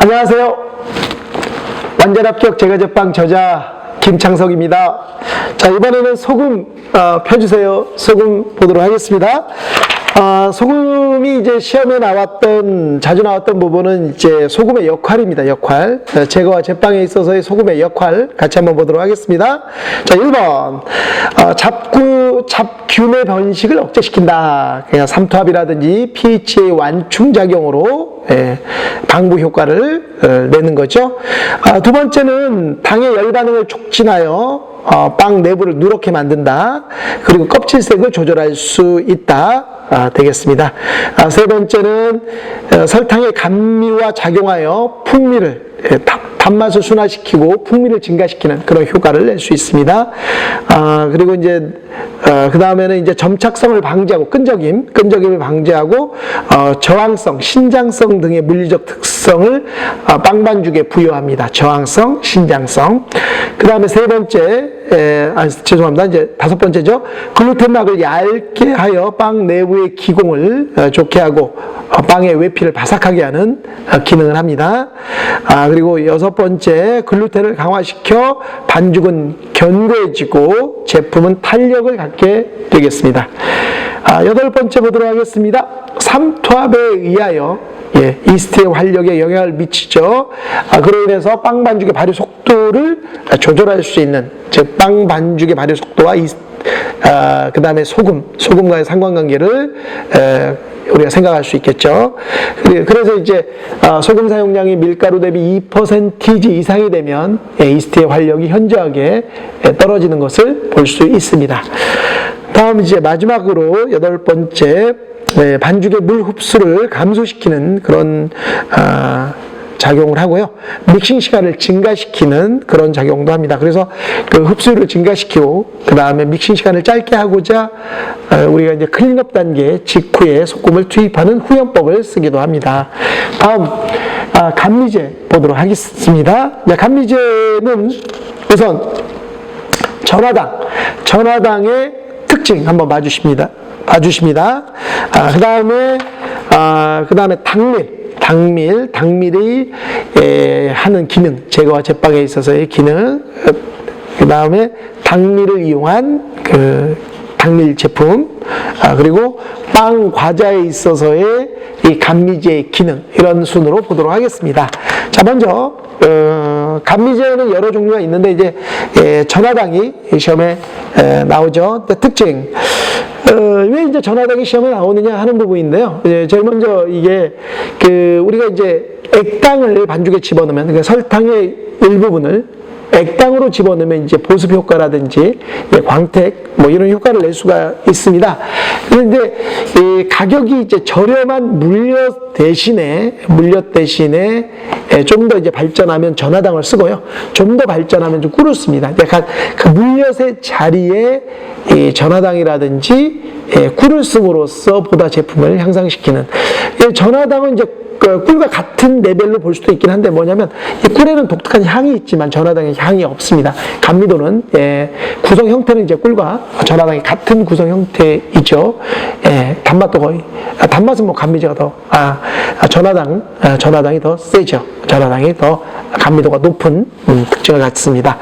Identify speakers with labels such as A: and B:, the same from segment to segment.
A: 안녕하세요. 완전 합격 제과제빵 저자 김창석입니다. 자, 이번에는 소금 어, 펴주세요. 소금 보도록 하겠습니다. 아, 소금이 이제 시험에 나왔던, 자주 나왔던 부분은 이제 소금의 역할입니다. 역할. 어, 제거와 제빵에 있어서의 소금의 역할 같이 한번 보도록 하겠습니다. 자, 1번. 어, 잡 구, 잡균의 번식을 억제시킨다. 그냥 삼투압이라든지 pH의 완충작용으로 예, 방부 효과를 어, 내는 거죠. 아, 두 번째는 당의 열 반응을 촉진하여 어, 빵 내부를 누렇게 만든다. 그리고 껍질색을 조절할 수 있다. 아, 되겠습니다. 아, 세 번째는 어, 설탕의 감미와 작용하여 풍미를 예, 다- 단맛을 순화시키고 풍미를 증가시키는 그런 효과를 낼 수 있습니다. 아, 그리고 이제 그 다음에는 이제 점착성을 방지하고 끈적임, 끈적임을 방지하고 어, 저항성, 신장성 등의 물리적 특성을 어, 빵 반죽에 부여합니다. 저항성, 신장성. 그 다음에 세 번째, 에, 아, 죄송합니다. 이제 다섯 번째죠. 글루텐막을 얇게 하여 빵 내부의 기공을 어, 좋게 하고 어, 빵의 외피를 바삭하게 하는 어, 기능을 합니다. 아, 그리고 여섯 번째, 글루텐을 강화시켜 반죽은 견고해지고 제품은 탄력을 갖게 되겠습니다. 아, 여덟 번째 보도록 하겠습니다. 삼투압에 의하여 예, 이스트의 활력에 영향을 미치죠. 아, 그로 인해서 빵 반죽의 발효 속도를 조절할 수 있는 즉 빵 반죽의 발효 속도와 아, 그 다음에 소금, 소금과의 상관관계를 에, 우리가 생각할 수 있겠죠. 그래- 그래서 이제 아, 소금 사용량이 밀가루 대비 2% 이상이 되면 예, 이스트의 활력이 현저하게 예, 떨어지는 것을 볼 수 있습니다. 다음 이제 마지막으로 여덟 번째 예, 반죽의 물 흡수를 감소시키는 그런 아, 작용을 하고요. 믹싱 시간을 증가시키는 그런 작용도 합니다. 그래서 그 흡수율을 증가시키고 그 다음에 믹싱 시간을 짧게 하고자 어, 우리가 이제 클린업 단계 직후에 소금을 투입하는 후연법을 쓰기도 합니다. 다음 아, 감미제 보도록 하겠습니다. 네, 감미제는 우선 전화당, 전화당의 특징 한번 봐주십니다. 봐주십니다. 아, 그 다음에, 아, 그 다음에 당밀. 당밀, 당밀이 에, 하는 기능, 제거와 제빵에 있어서의 기능, 그 다음에 당밀을 이용한 그 당밀 제품, 아, 그리고 빵 과자에 있어서의 이 감미제의 기능, 이런 순으로 보도록 하겠습니다. 자, 먼저, 어, 감미제는 여러 종류가 있는데, 이제, 예, 전화당이 시험에 에, 나오죠. 특징. 어, 왜 이제 전화당이 시험에 나오느냐 하는 부분인데요. 이제 제일 먼저 이게 그 우리가 이제 액당을 반죽에 집어넣으면 그러니까 설탕의 일부분을 액당으로 집어넣으면 이제 보습 효과라든지 예, 광택 뭐 이런 효과를 낼 수가 있습니다. 그런데 이 가격이 이제 저렴한 물엿 대신에 물엿 대신에 예, 좀더 이제 발전하면 전화당을 쓰고요. 좀 더 발전하면 좀 꿀을 씁니다. 약간 그 물엿의 자리에 이 전화당이라든지 예, 꿀을 씀으로써 보다 제품을 향상시키는 예, 전화당은 이제 그 꿀과 같은 레벨로 볼 수도 있긴 한데 뭐냐면 이 꿀에는 독특한 향이 있지만 전화당에 향이 없습니다. 감미도는 예, 구성 형태는 이제 꿀과 전화당이 같은 구성 형태이죠. 예, 단맛도 거의 아, 단맛은 뭐 감미제가 더 아, 아, 전화당 아, 전화당이 더 세죠. 전화당이 더 감미도가 높은 음, 특징을 갖습니다.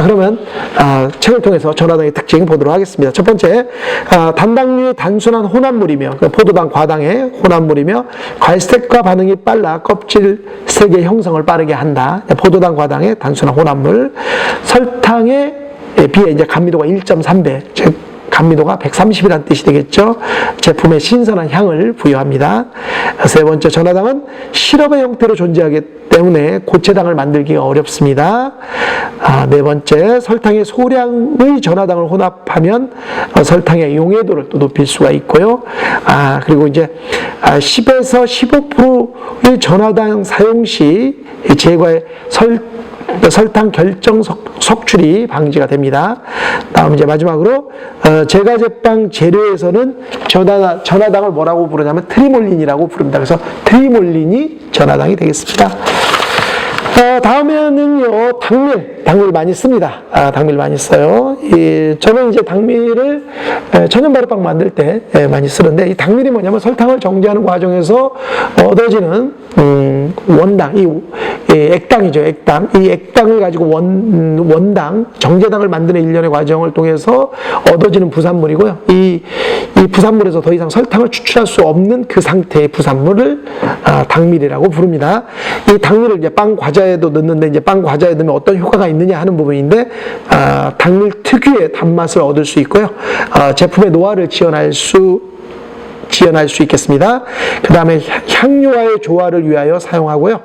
A: 자 그러면 아, 책을 통해서 전화당의 특징 보도록 하겠습니다. 첫 번째 아, 단당류의 단순한 혼합물이며 그 포도당 과당의 혼합물이며 과일스택과 반응이 빨라 껍질 색의 형성을 빠르게 한다. 포도당 과당의 단순한 혼합물 설탕에 비해 이제 감미도가 1.3배 즉 감미도가 130이라는 뜻이 되겠죠. 제품에 신선한 향을 부여합니다. 세 번째, 전화당은 시럽의 형태로 존재하기 때문에 고체당을 만들기가 어렵습니다. 아, 네 번째, 설탕의 소량의 전화당을 혼합하면 어, 설탕의 용해도를 또 높일 수가 있고요. 아, 그리고 이제 아, 10에서 15%의 전화당 사용 시 제과의 설 설탕 결정 석- 석출이 방지가 됩니다. 다음 이제 마지막으로 어, 제과 제빵 재료에서는 전화, 전화당을 뭐라고 부르냐면 트리몰린이라고 부릅니다. 그래서 트리몰린이 전화당이 되겠습니다. 어, 다음에는요, 당밀. 당밀 많이 씁니다. 아, 당밀 많이 써요. 이, 저는 이제 당밀을 에, 천연바르빵 만들 때 에, 많이 쓰는데, 이 당밀이 뭐냐면 설탕을 정제하는 과정에서 얻어지는, 음, 원당, 이, 이 액당이죠, 액당. 이 액당을 가지고 원, 원당, 정제당을 만드는 일련의 과정을 통해서 얻어지는 부산물이고요. 이, 이 부산물에서 더 이상 설탕을 추출할 수 없는 그 상태의 부산물을 아, 당밀이라고 부릅니다. 이 당밀을 이제 빵 과자에도 넣는데 이제 빵 과자에 넣으면 어떤 효과가 있느냐 하는 부분인데 아, 당밀 특유의 단맛을 얻을 수 있고요. 아, 제품의 노화를 지원할 수 지연할 수 있겠습니다. 그 다음에 향료와의 조화를 위하여 사용하고요.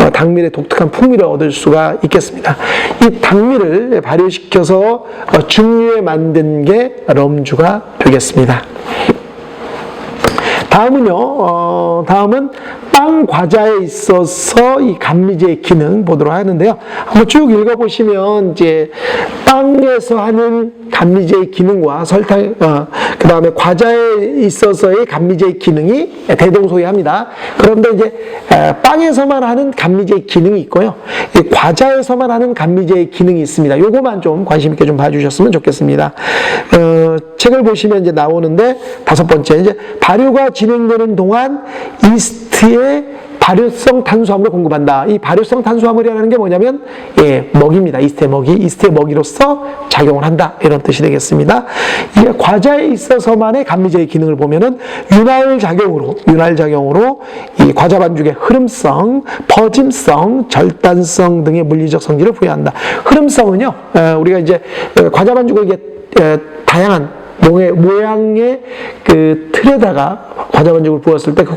A: 어, 당밀의 독특한 풍미를 얻을 수가 있겠습니다. 이 당밀을 발효시켜서 어, 증류에 만든 게 럼주가 되겠습니다. 다음은요, 어, 다음은 빵 과자에 있어서 이 감미제의 기능 보도록 하는데요. 한번 쭉 읽어보시면 이제 빵에서 하는 감미제의 기능과 설탕, 어, 그 다음에 과자에 있어서의 감미제의 기능이 대동소이합니다. 그런데 이제 에, 빵에서만 하는 감미제의 기능이 있고요. 이 과자에서만 하는 감미제의 기능이 있습니다. 요거만 좀 관심 있게 좀 봐주셨으면 좋겠습니다. 어, 책을 보시면 이제 나오는데 다섯 번째 이제 발효가 진행되는 동안 이스트의 발효성 탄수화물을 공급한다. 이 발효성 탄수화물이라는 게 뭐냐면 예, 먹입니다. 이스트의 먹이, 이스트의 먹이로서 작용을 한다. 이런 뜻이 되겠습니다. 이 과자에 있어서만의 감미제의 기능을 보면은 윤활 작용으로 윤활 작용으로 이 과자 반죽의 흐름성, 퍼짐성, 절단성 등의 물리적 성질을 부여한다. 흐름성은요. 어, 우리가 이제 어, 과자 반죽을 이게 어, 다양한 모양의 그 틀에다가 과자 반죽을 부었을 때 그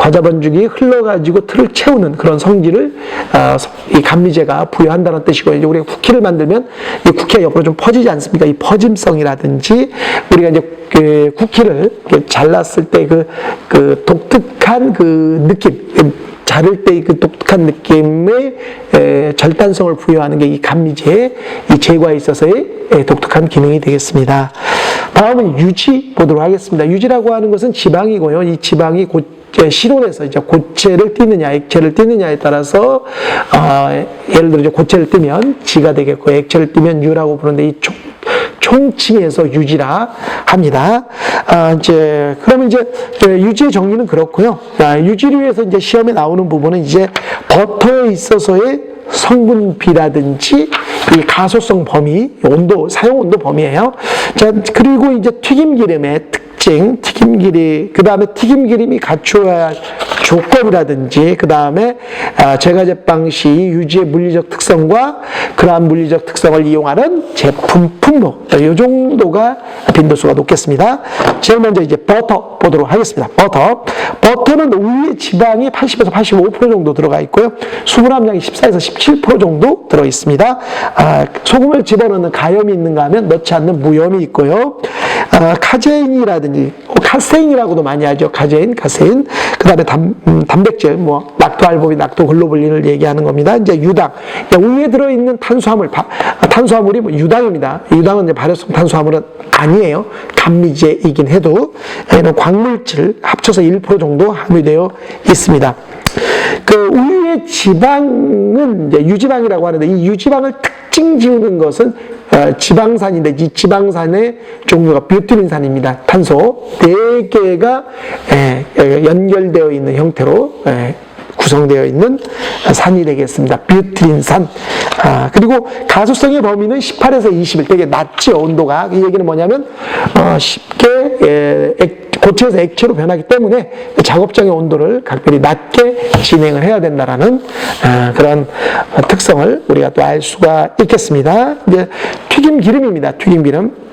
A: 과자 반죽이 흘러가지고 틀을 채우는 그런 성질을 아, 이 감미제가 부여한다는 뜻이고 이제 우리가 쿠키를 만들면 이 쿠키가 옆으로 좀 퍼지지 않습니까? 이 퍼짐성이라든지 우리가 이제 그 쿠키를 잘랐을 때 그 그 독특한 그 느낌 자를 때그 독특한 느낌의 에, 절단성을 부여하는 게 이 감미제의 이 제과에 있어서의 에, 독특한 기능이 되겠습니다. 다음은 유지 보도록 하겠습니다. 유지라고 하는 것은 지방이고요. 이 지방이 고, 실온에서 이제 고체를 띄느냐, 액체를 띄느냐에 따라서 어, 예를 들어 이제 고체를 뜨면 지가 되겠고 액체를 뜨면 유라고 부르는데 이 총, 총칭해서 유지라 합니다. 아, 이제 그러면 이제 유지의 정리는 그렇고요. 아, 유지류에서 이제 시험에 나오는 부분은 이제 버터에 있어서의 성분비라든지 이 가소성 범위, 온도, 사용 온도 범위예요. 자, 그리고 이제 튀김 기름의 특 징, 튀김 기름, 그 다음에 튀김 기름이 갖추어야 할 조건이라든지, 그 다음에 아, 제과제빵 시 유지의 물리적 특성과 그러한 물리적 특성을 이용하는 제품 품목, 이 정도가 빈도수가 높겠습니다. 제일 먼저 이제 버터 보도록 하겠습니다. 버터. 버터는 우유의 지방이 80에서 85% 정도 들어가 있고요. 수분 함량이 14에서 17% 정도 들어 있습니다. 아, 소금을 집어넣는 가염이 있는가 하면 넣지 않는 무염이 있고요. 아, 카제인이라든지 어, 카세인이라고도 많이 하죠. 카제인, 카세인. 그 다음에 단, 음, 단백질, 뭐 락토알부민, 락토글로불린을 얘기하는 겁니다. 이제 유당, 우유에 들어 있는 탄수화물, 바, 아, 탄수화물이 뭐 유당입니다. 유당은 이제 발효성 탄수화물은 아니에요. 감미제이긴 해도 얘는 광물질 합쳐서 1% 정도 함유되어 있습니다. 그 우유 의 지방은 이제 유지방이라고 하는데 이 유지방을 특징 지우는 것은 어, 지방산인데 이 지방산의 종류가 뷰티린산입니다. 탄소 네 개가 에, 에, 연결되어 있는 형태로 에, 구성되어 있는 산이 되겠습니다. 뷰트린산. 아, 그리고 가소성의 범위는 18에서 21, 되게 낮죠, 온도가. 이 얘기는 뭐냐면, 어, 쉽게, 예, 액, 고체에서 액체로 변하기 때문에 작업장의 온도를 각별히 낮게 진행을 해야 된다라는 아, 그런 특성을 우리가 또 알 수가 있겠습니다. 이제 튀김 기름입니다. 튀김 기름.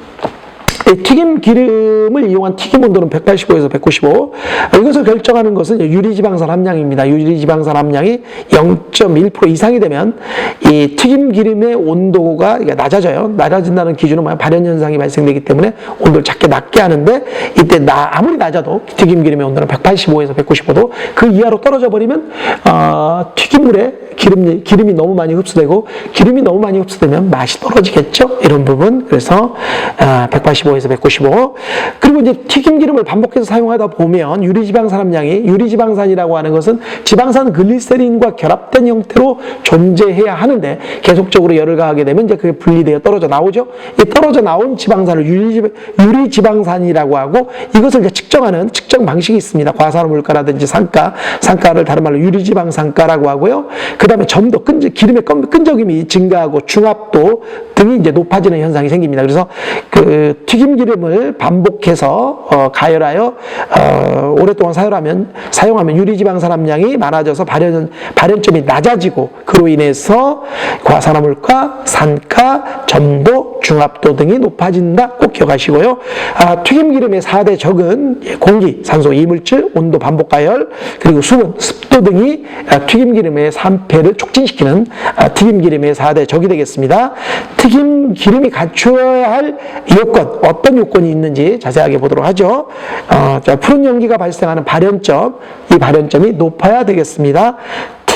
A: 이 튀김 기름을 이용한 튀김 온도는 185에서 195. 이것을 결정하는 것은 유리지방산 함량입니다. 유리지방산 함량이 0.1% 이상이 되면 이 튀김 기름의 온도가 낮아져요. 낮아진다는 기준은 뭐야? 발현 현상이 발생되기 때문에 온도를 작게 낮게 하는데 이때 나, 아무리 낮아도 튀김 기름의 온도는 185에서 195도 그 이하로 떨어져 버리면 어, 튀김물에 기름, 기름이 너무 많이 흡수되고 기름이 너무 많이 흡수되면 맛이 떨어지겠죠? 이런 부분. 그래서 아, 185에서 195에서 195. 그리고 이제 튀김기름을 반복해서 사용하다 보면 유리지방 산 함량이 유리지방산이라고 하는 것은 지방산 글리세린과 결합된 형태로 존재해야 하는데 계속적으로 열을 가하게 되면 이제 그게 분리되어 떨어져 나오죠. 이 떨어져 나온 지방산을 유리지, 유리지방산이라고 하고 이것을 이제 측정하는 측정 방식이 있습니다. 과산화물가라든지 산가, 산가를 다른 말로 유리지방산가라고 하고요. 그 다음에 점도, 끈적, 기름의 끈- 끈적임이 증가하고 중압도 등이 이제 높아지는 현상이 생깁니다. 그래서 그 튀김 기름을 반복해서 어, 가열하여 어, 오랫동안 사용하면 사용하면 유리지방산 함량이 많아져서 발현 발현점이 낮아지고 그로 인해서 과산화물가, 산가, 점도, 중압도 등이 높아진다. 꼭 기억하시고요. 아, 튀김기름의 4대 적은 예, 공기, 산소, 이물질, 온도 반복 가열, 그리고 수분, 습 도 등이 아, 튀김기름의 산패를 촉진시키는 아, 튀김기름의 4대 적이 되겠습니다. 튀김기름이 갖추어야 할 요건, 어떤 요건이 있는지 자세하게 보도록 하죠. 어, 자, 푸른 연기가 발생하는 발현점, 이 발현점이 높아야 되겠습니다.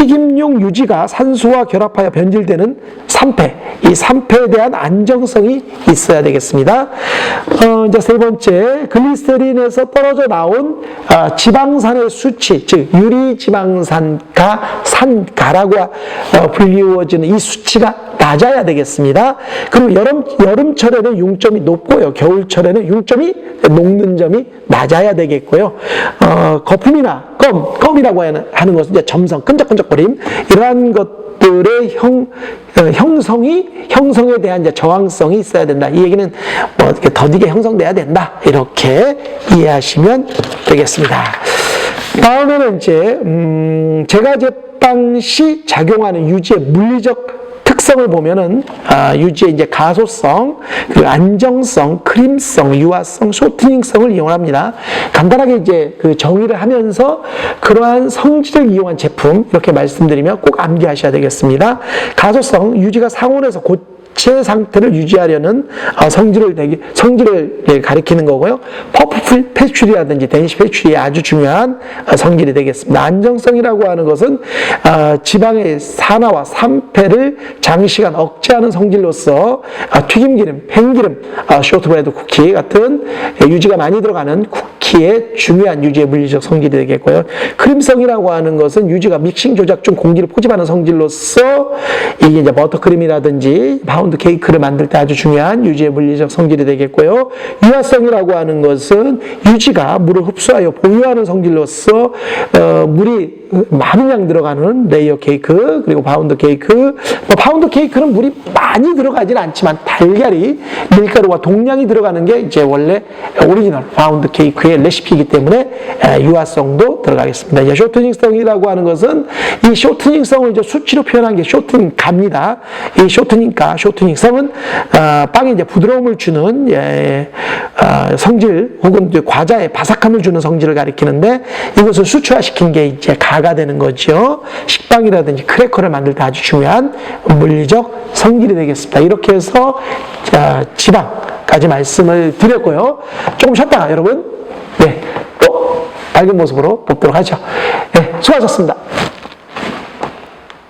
A: 튀김용 유지가 산소와 결합하여 변질되는 산패, 이 산패에 대한 안정성이 있어야 되겠습니다. 어, 이제 세 번째, 글리세린에서 떨어져 나온 아, 지방산의 수치, 즉 유리지방산가, 산가라고 어, 불리워지는 이 수치가 낮아야 되겠습니다. 그리고 여름, 여름철에는 융점이 높고요. 겨울철에는 융점이 녹는 점이 낮아야 되겠고요. 어, 거품이나 껌, 껌이라고 하는, 것은 이제 점성, 끈적끈적거림, 이러한 것들의 형, 어, 형성이, 형성에 대한 이제 저항성이 있어야 된다. 이 얘기는 뭐 이렇게 더디게 형성돼야 된다. 이렇게 이해하시면 되겠습니다. 다음에는 이제, 음, 제가 제빵 시 작용하는 유지의 물리적 특성을 보면은 아, 유지의 이제 가소성, 그리고 안정성, 크림성, 유화성, 쇼트닝성을 이용합니다. 간단하게 이제 그 정의를 하면서 그러한 성질을 이용한 제품 이렇게 말씀드리면 꼭 암기하셔야 되겠습니다. 가소성 유지가 상온에서 고체 상태를 유지하려는 어, 성질을 되게 성질을 예, 가리키는 거고요. 퍼프 패츄리라든지 덴시 패츄리의 아주 중요한 어, 성질이 되겠습니다. 안정성이라고 하는 것은 어, 지방의 산화와 산패를 장시간 억제하는 성질로서 어, 튀김기름, 팽기름, 어, 쇼트브레드 쿠키 같은 예, 유지가 많이 들어가는 쿠키 의 중요한 유지의 물리적 성질이 되겠고요. 크림성이라고 하는 것은 유지가 믹싱 조작 중 공기를 포집하는 성질로서 이게 이제 버터크림이라든지 파운드 케이크를 만들 때 아주 중요한 유지의 물리적 성질이 되겠고요. 유화성이라고 하는 것은 유지가 물을 흡수하여 보유하는 성질로서 어, 물이 많은 양 들어가는 레이어 케이크 그리고 파운드 케이크 뭐 파운드 케이크는 물이 많이 들어가진 않지만 달걀이 밀가루와 동량이 들어가는 게 이제 원래 오리지널 파운드 케이크의 레시피이기 때문에 에, 유화성도 들어가겠습니다. 이제 쇼트닝성이라고 하는 것은 이 쇼트닝성을 이제 수치로 표현한 게 쇼트닝 가입니다. 이 쇼트닝가, 쇼트닝성은 어, 빵에 이제 부드러움을 주는 예, 어, 성질 혹은 과자에 바삭함을 주는 성질을 가리키는데 이것을 수치화시킨 게 이제 가가 되는 거죠. 식빵이라든지 크래커를 만들 때 아주 중요한 물리적 성질이 되겠습니다. 이렇게 해서 자, 지방 까지 말씀을 드렸고요. 조금 쉬었다가 여러분 밝은 모습으로 뵙도록 하죠. 네, 수고하셨습니다.